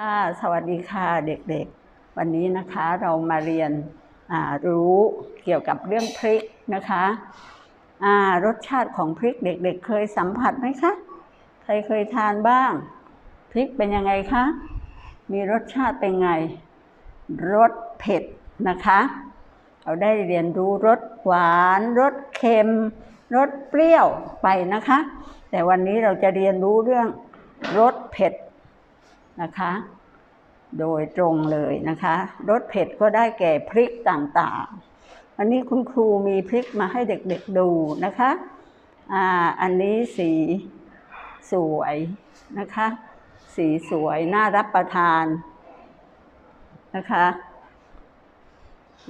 ค่ะ สวัสดีค่ะเด็กๆ วันนี้นะคะเรามาเรียนรู้เกี่ยวกับเรื่องพริกนะคะรสชาติของพริกเด็ก ๆ เคยสัมผัสไหมคะ ใครเคยทานบ้าง พริกเป็นยังไงคะ มีรสชาติเป็นไง รสเผ็ดนะคะ เราได้เรียนรู้รสหวาน รสเค็ม รสเปรี้ยวไปนะคะ แต่วันนี้เราจะเรียนรู้เรื่องรสเผ็ด นะคะ โดยตรงเลยนะคะรสเผ็ดก็ได้แก่พริกต่างๆอันนี้คุณครูมีพริกมาให้เด็กๆดูนะคะอ่าอันนี้สีสวยนะคะ สีสวยน่ารับประทานนะคะ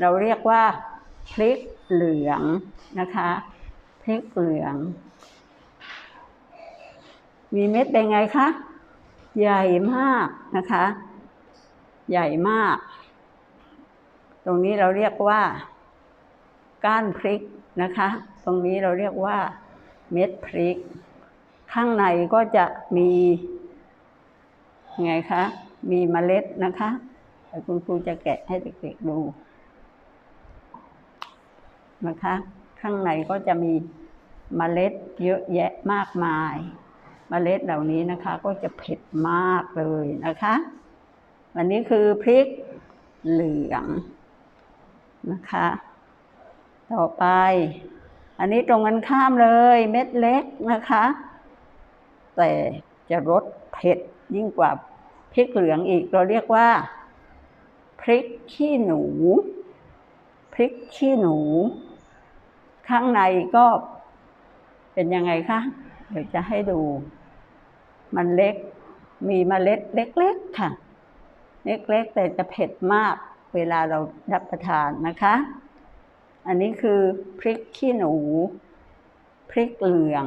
เราเรียกว่าพริกเหลืองนะคะพริกเหลือง มีเม็ดเป็นไงคะ ใหญ่มากนะคะ ใหญ่มาก ตรงนี้เราเรียกว่า ก้านพริกนะคะ ตรงนี้เราเรียกว่าเม็ดพริก ข้างในก็จะมีไงคะมีเมล็ดนะคะคุณครูจะแกะให้เด็กๆดูนะคะ ข้างในก็จะมีเมล็ดเยอะแยะมากมาย เมล็ดเหล่านี้นะคะ ก็จะเผ็ดมากเลยนะคะอันนี้คือพริกเหลืองนะคะ ต่อไป อันนี้ตรงกันข้ามเลยเม็ดเล็กนะคะ แต่จะรสเผ็ดยิ่งกว่าพริกเหลืองอีกเราเรียกว่า พริกขี้หนูพริกขี้หนู ข้างในก็เป็นยังไงคะ เดี๋ยวจะให้ดู มันเล็ก มีเมล็ดเล็กๆค่ะ เล็กๆ แต่จะเผ็ดมากเวลาเรารับประทานนะคะ อันนี้คือพริกขี้หนู พริกเหลือง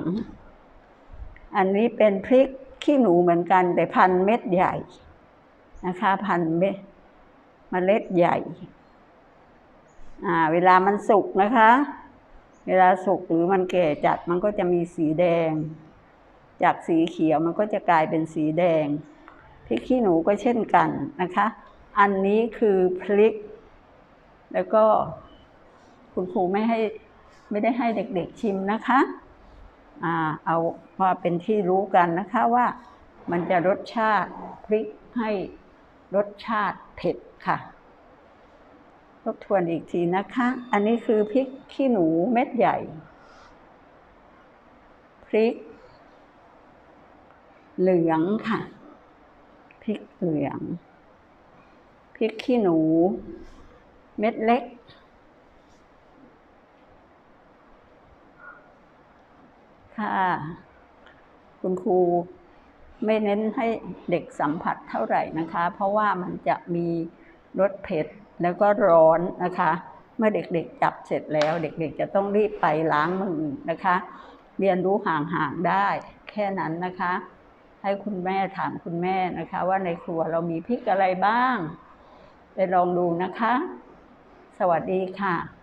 อันนี้เป็นพริกขี้หนูเหมือนกัน แต่พันเม็ดใหญ่นะคะพันเม็ดเมล็ดใหญ่อ่าเวลามันสุกนะคะ เวลาสุกหรือมันแก่จัดมันก็จะมีสีแดง จากสีเขียวมันก็จะกลายเป็นสีแดงพริกขี้หนูก็เช่นกันนะคะ อันนี้คือพริก แล้วก็คุณครูไม่ให้ไม่ได้ให้เด็กๆชิมนะคะอ่าเอาพอเป็นที่รู้กันนะคะว่ามันจะรสชาติพริกให้รสชาติเผ็ดค่ะ บทวนอีกทีนะคะ อันนี้คือพริกขี้หนูเม็ดใหญ่ พริก เหลืองค่ะ พริกเหลือง พริกขี้หนู เม็ดเล็ก ค่ะ คุณครูไม่เน้นให้เด็กสัมผัสเท่าไหร่นะคะ เพราะว่ามันจะมีรสเผ็ด แล้วก็ร้อนนะคะ เมื่อเด็กๆจับเสร็จแล้ว เด็กๆจะต้องรีบไปล้างมือนะคะ เรียนรู้ห่างๆได้แค่นั้นนะคะ ให้คุณแม่ถามคุณแม่นะคะ ว่าในครัวเรามีพริกอะไรบ้าง ไปลองดูนะคะ สวัสดีค่ะ